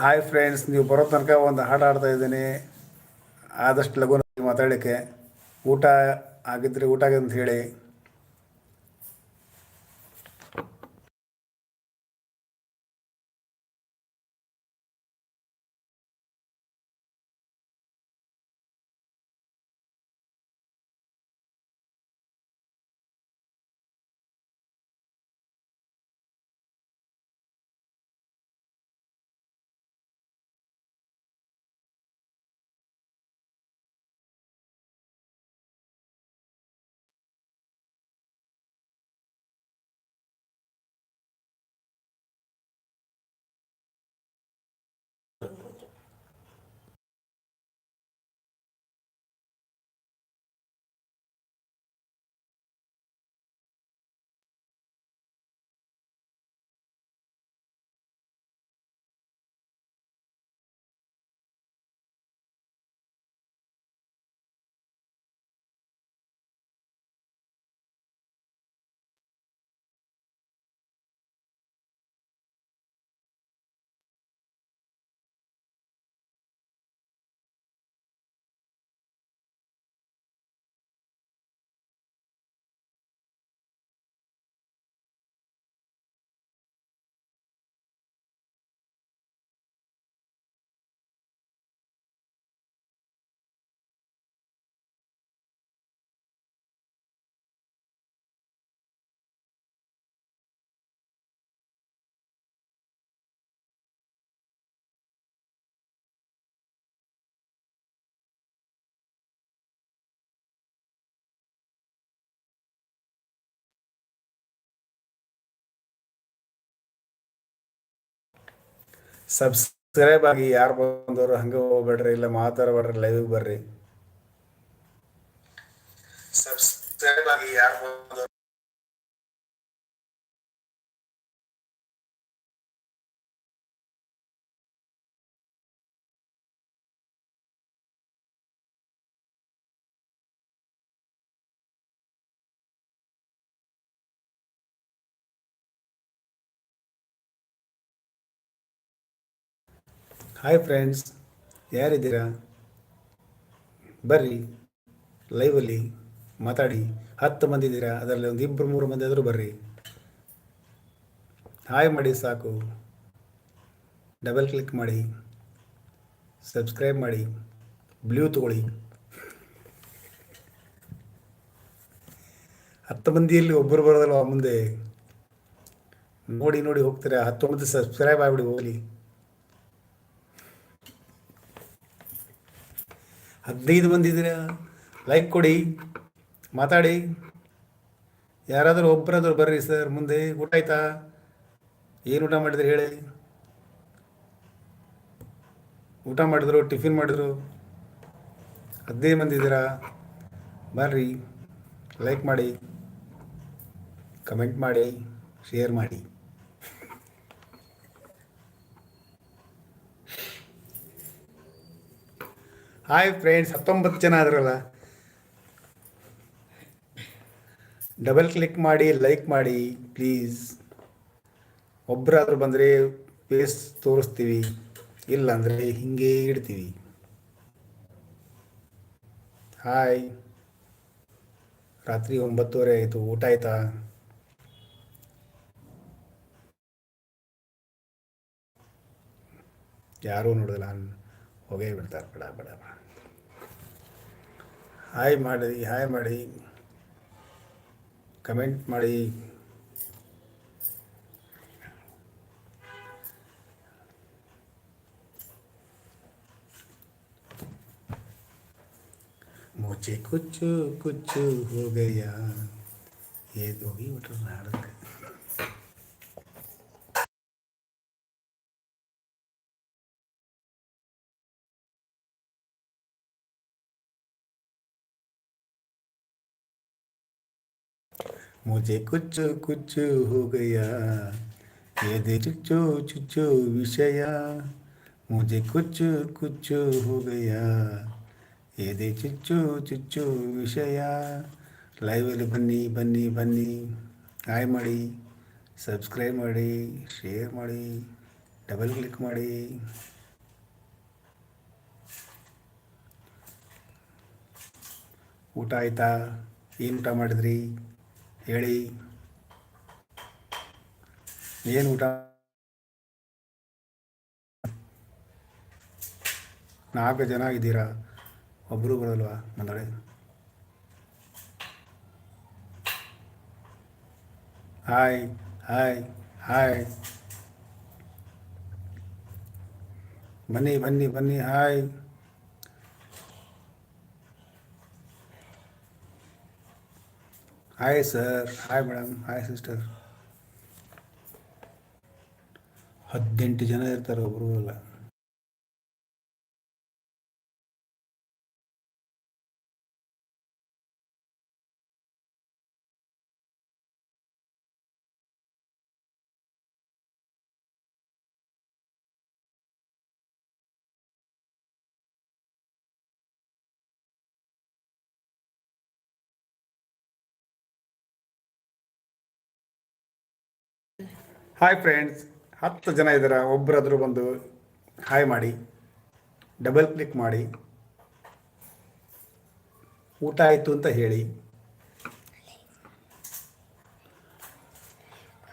Hi friends ನೀವು ಬರೋ ತನಕ ಒಂದು ಹಾಡು ಹಾಡ್ತಾ ಇದ್ದೀನಿ. ಆದಷ್ಟು ಲಘು ಮಾತಾಡಲಿಕ್ಕೆ. ಊಟ ಆಗಿದ್ರೆ ಊಟ ಆಗಿದೆ ಅಂತ ಹೇಳಿ. ಸಬ್ಸ್ಕ್ರೈಬ್ ಆಗಿ ಯಾರು ಬಂದವರು ಹಂಗೆ ಹೋಗ್ಬೇಡ್ರಿ ಇಲ್ಲ ಮಾತಾಡಬೇಡ್ರಿ ಲೈವ್ ಬರ್ರಿ. ಸಬ್ಸ್ಕ್ರೈಬ್ ಆಗಿ ಯಾರು ಬಂದವರು ಹಾಯ್ ಫ್ರೆಂಡ್ಸ್ ಯಾರಿದ್ದೀರಾ? ಬರ್ರಿ ಲೈವಲ್ಲಿ ಮಾತಾಡಿ. ಹತ್ತು ಮಂದಿ ಇದ್ದೀರಾ? ಅದರಲ್ಲಿ ಒಂದು ಇಬ್ಬರು ಮೂರು ಮಂದಿ ಆದರೂ ಬರ್ರಿ. ಹಾಯ್ ಮಾಡಿ ಸಾಕು. ಡಬಲ್ ಕ್ಲಿಕ್ ಮಾಡಿ. ಸಬ್ಸ್ಕ್ರೈಬ್ ಮಾಡಿ. ಬ್ಲೂ ತಗೊಳ್ಳಿ. ಹತ್ತು ಮಂದಿಯಲ್ಲಿ ಒಬ್ಬರು ಬರೋದಲ್ವ ಮುಂದೆ? ನೋಡಿ ನೋಡಿ ಹೋಗ್ತೀರಾ? ಹತ್ತೊಂಬತ್ತು ಸಬ್ಸ್ಕ್ರೈಬ್ ಆಗಿಬಿಡಿ, ಹೋಗಲಿ. ಹದಿನೈದು ಮಂದಿ ಇದ್ದೀರಾ? ಲೈಕ್ ಕೊಡಿ, ಮಾತಾಡಿ. ಯಾರಾದರೂ ಒಬ್ಬರಾದರೂ ಬರ್ರಿ ಸರ್, ಮುಂದೆ. ಊಟ ಆಯ್ತಾ? ಏನು ಊಟ ಮಾಡಿದ್ರಿ ಹೇಳಿ? ಊಟ ಮಾಡಿದ್ರು, ಟಿಫಿನ್ ಮಾಡಿದ್ರು. ಹದಿನೈದು ಮಂದಿ ಇದ್ದೀರಾ? ಬರ್ರಿ ಲೈಕ್ ಮಾಡಿ. ಕಮೆಂಟ್ ಮಾಡಿ ಶೇರ್ ಮಾಡಿ. ಹಾಯ್ ಫ್ರೆಂಡ್ಸ್ ಹತ್ತೊಂಬತ್ತು ಜನ ಆದ್ರಲ್ಲ? ಡಬಲ್ ಕ್ಲಿಕ್ ಮಾಡಿ ಲೈಕ್ ಮಾಡಿ ಪ್ಲೀಸ್ ಒಬ್ಬರಾದರೂ ಬಂದರೆ ಫೇಸ್ ತೋರಿಸ್ತೀವಿ, ಇಲ್ಲಾಂದರೆ ಹಿಂಗೆ ಇಡ್ತೀವಿ. ಹಾಯ್ ರಾತ್ರಿ ಒಂಬತ್ತುವರೆ ಆಯಿತು, ಊಟ ಆಯ್ತಾ? ಯಾರೂ ನೋಡೋದಿಲ್ಲ. ಹೋಗೇ ಬಿಡ್ತಾರೆ ಬೇಡ ಬೇಡ ಬೇಡ ಹಾಯ್ ಮಾಡಿ ಹಾಯ್ ಮಾಡಿ ಕಮೆಂಟ್ ಮಾಡಿ मुझे कुछ कुछ हो गया ये दो ही बटर नाटक मुझे कुछ कुछ हो गया ये दे चुच्चो चुच्चो विषय मुझे कुछ कुछ हो गया ಏದೇ ಚುಚ್ಚು ಚುಚ್ಚು ವಿಷಯ ಲೈವಲ್ಲಿ ಬನ್ನಿ ಬನ್ನಿ ಬನ್ನಿ ಹಾಯ್ ಮಾಡಿ ಸಬ್ಸ್ಕ್ರೈಬ್ ಮಾಡಿ ಶೇರ್ ಮಾಡಿ ಡಬಲ್ ಕ್ಲಿಕ್ ಮಾಡಿ ಊಟ ಆಯ್ತಾ ಏನು ಊಟ ಮಾಡಿದ್ರಿ ಹೇಳಿ. ಏನು ಊಟ? ನಾಲ್ಕು ಜನ ಇದ್ದೀರಾ? ಒಬ್ಬರು ಬರೋಲ್ವಾ ಮಂದಳೆ ಹಾಯ್ ಹಾಯ್ ಹಾಯ್. ಬನ್ನಿ ಬನ್ನಿ ಬನ್ನಿ, hi. Hi sir hi madam hi sister ಹದಿನೆಂಟು ಜನ ಇರ್ತಾರೆ ಒಬ್ಬರು ಅಲ್ಲ ಹಾಯ್ ಫ್ರೆಂಡ್ಸ್ ಹತ್ತು ಜನ ಇದ್ದಾರೆ? ಒಬ್ಬರಾದರೂ ಬಂದು ಹಾಯ್ ಮಾಡಿ ಡಬಲ್ ಕ್ಲಿಕ್ ಮಾಡಿ, ಊಟ ಆಯಿತು ಅಂತ ಹೇಳಿ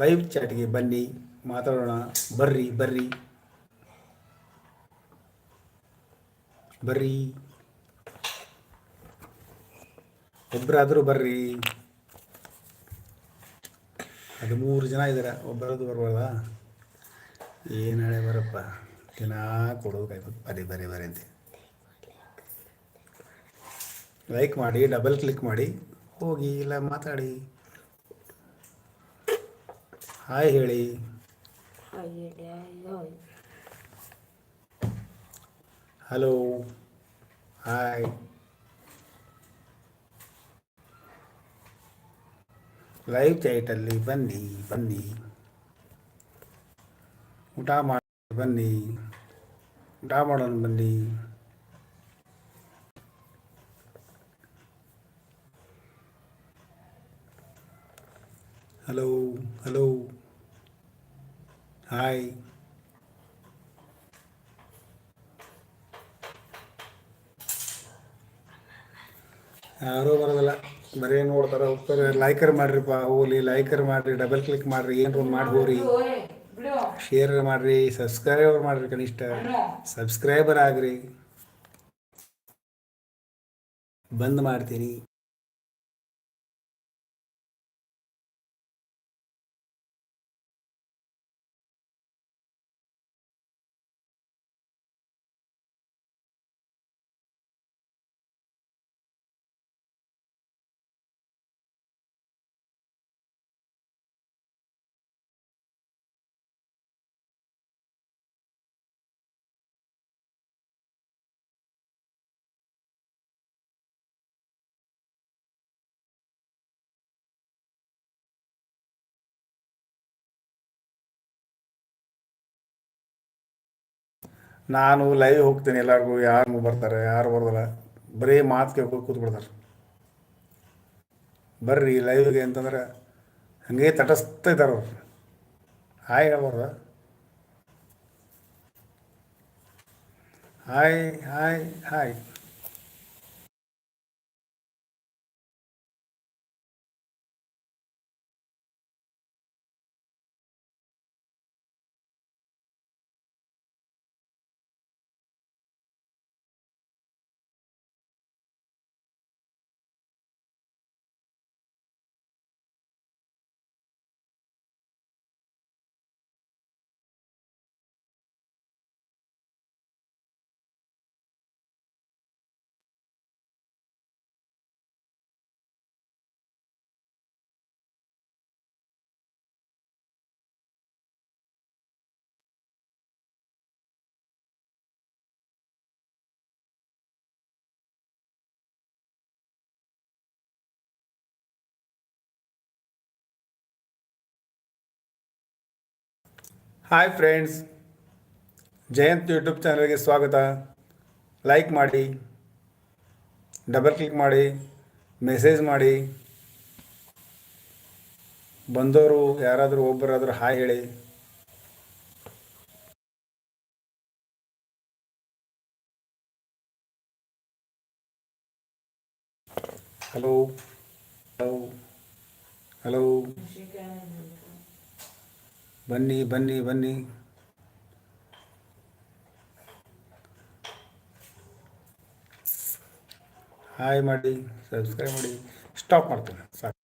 ಲೈವ್ ಚಾಟ್ಗೆ ಬನ್ನಿ, ಮಾತಾಡೋಣ, ಬರ್ರಿ ಬರ್ರಿ ಬರ್ರಿ ಒಬ್ಬರಾದರೂ ಬರ್ರಿ. ಹದಿಮೂರು ಜನ ಇದ್ದಾರೆ ಒಬ್ಬರದ್ದು ಬರ್ಬೋದ? ಏನು ಹೇಳಿ ಬರಪ್ಪ. ದಿನ ಕೊಡೋದು ಬರೀ ಬರಿ ಬರೀ ಅಂತ. ಲೈಕ್ ಮಾಡಿ ಡಬಲ್ ಕ್ಲಿಕ್ ಮಾಡಿ ಹೋಗಿ ಇಲ್ಲ ಮಾತಾಡಿ. ಹಾಯ್ ಹೇಳಿ. ಹಲೋ ಹಾಯ್ ಲೈವ್ ಚೈಟಲ್ಲಿ ಬನ್ನಿ ಬನ್ನಿ ಊಟ ಮಾಡಿ ಬನ್ನಿ ಊಟ ಮಾಡೋಣ ಬನ್ನಿ ಹಲೋ ಹಲೋ ಹಾಯ್ ಯಾರೂ ಬರೋದಿಲ್ಲ. ಬರೀ ನೋಡ್ತಾರೆ, ಹೋಗ್ತಾರೆ. ಲೈಕರ್ ಮಾಡ್ರಿಪ್ಪ, ಹೋಗ್ಲಿ ಲೈಕರ್ ಮಾಡ್ರಿ ಡಬಲ್ ಕ್ಲಿಕ್ ಮಾಡ್ರಿ ಏನ್ ಮಾಡಿ ಹೋಗ್ರಿ ಶೇರ್ ಮಾಡ್ರಿ ಸಬ್ಸ್ಕ್ರೈಬರ್ ಮಾಡ್ರಿ ಕನಿಷ್ಠ. ಸಬ್ಸ್ಕ್ರೈಬರ್ ಆಗ್ರಿ. ಬಂದ್ ಮಾಡ್ತೀನಿ ನಾನು ಲೈವ್ ಹೋಗ್ತೇನೆ ಎಲ್ಲರಿಗೂ ಯಾರು ಬರ್ತಾರೆ, ಯಾರು ಬರೋದಿಲ್ಲ. ಬರೀ ಮಾತು ಕೇಳ್ಕೊಂಡು ಕೂತ್ಬಿಡ್ತಾರೆ. ಬರ್ರಿ ಲೈವ್ಗೆ ಅಂತಂದ್ರೆ ಹಂಗೆ ತಟಸ್ತಾ ಇದ್ದಾರೆ ಅವ್ರು. Hi ಹೇಳ್ಬಾರ್ದ? Hi hi hi. Hi friends Jayanth YouTube ಚಾನಲ್ಗೆ ಸ್ವಾಗತ. ಲೈಕ್ ಮಾಡಿ. ಡಬಲ್ ಕ್ಲಿಕ್ ಮಾಡಿ. ಮೆಸೇಜ್ ಮಾಡಿ. ಬಂದವರು ಯಾರಾದರೂ ಒಬ್ಬರಾದರೂ ಹಾಯ್ ಹೇಳಿ. ಹಲೋ ಹಲೋ ಹಲೋ ಬನ್ನಿ ಬನ್ನಿ ಬನ್ನಿ. ಹಾಯ್ ಮಾಡಿ ಸಬ್ಸ್ಕ್ರೈಬ್ ಮಾಡಿ. ಸ್ಟಾಪ್ ಮಾಡ್ತೇನೆ. ಸಾಕು.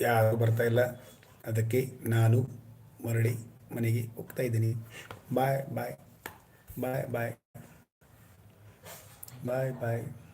ಯಾರು ಬರ್ತಾ ಇಲ್ಲ. ಅದಕ್ಕೆ ನಾನು ಮರಳಿ ಮನೆಗೆ ಹೋಗ್ತಾ ಇದ್ದೀನಿ. ಬಾಯ್ ಬಾಯ್ ಬಾಯ್ ಬಾಯ್ ಬಾಯ್ ಬಾಯ್